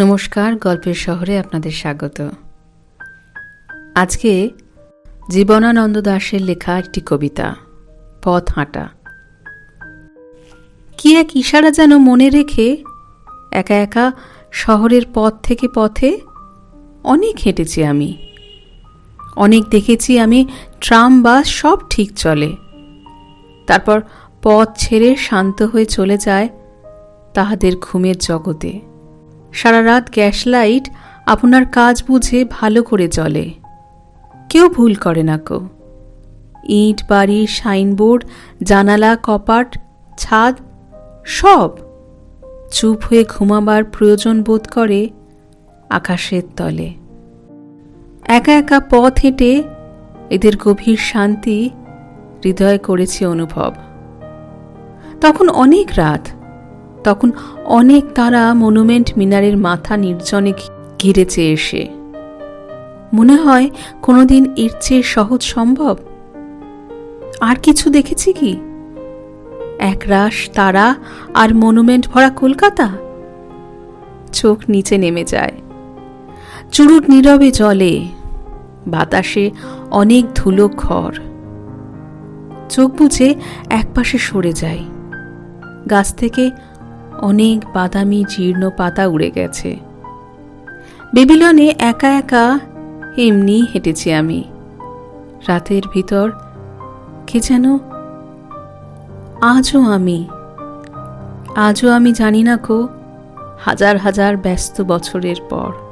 নমস্কার, গল্পের শহরে আপনাদের স্বাগত। আজকে জীবনানন্দ দাশের লেখা একটি কবিতা, পথ হাঁটা। কি এক ইশারা যেন মনে রেখে একা একা শহরের পথ থেকে পথে অনেক হেঁটেছি আমি। অনেক দেখেছি আমি ট্রাম, বাস, সব ঠিক চলে। তারপর পথ ছেড়ে শান্ত হয়ে চলে যায় তাহাদের ঘুমের জগতে। সারা রাত গ্যাস লাইট আপনার কাজ বুঝে ভালো করে জ্বলে। কেউ ভুল করে না কো ইট, বাড়ি, সাইনবোর্ড, জানালা, কপাট, ছাদ, সব চুপ হয়ে ঘুমাবার প্রয়োজন বোধ করে আকাশের তলে। একা একা পথ হেঁটে এদের গভীর শান্তি হৃদয় করেছি অনুভব। তখন অনেক রাত তখন অনেক তারা মনুমেন্ট মিনারের মাথা নির্জনে ঘিরেছে এসে, মনে হয় কোনোদিন এর চেয়ে সহজ সম্ভব? আর কিছু দেখেছি কি? একরাশ তারা আর মনুমেন্ট ভরা কলকাতা? চোখ নিচে নেমে যায়। চুরুট নীরবে জলে, বাতাসে অনেক ধুলো ঘর চোখ বুঝে একপাশে সরে যায়। গাছ থেকে অনেক বাদামি জীর্ণ পাতা উড়ে গেছে। বেবিলনে একা একা এমনি হেঁটেছি আমি। রাতের ভিতর কে যেন আজও আমি আজও আমি জানি না কো হাজার হাজার ব্যস্ত বছরের পর।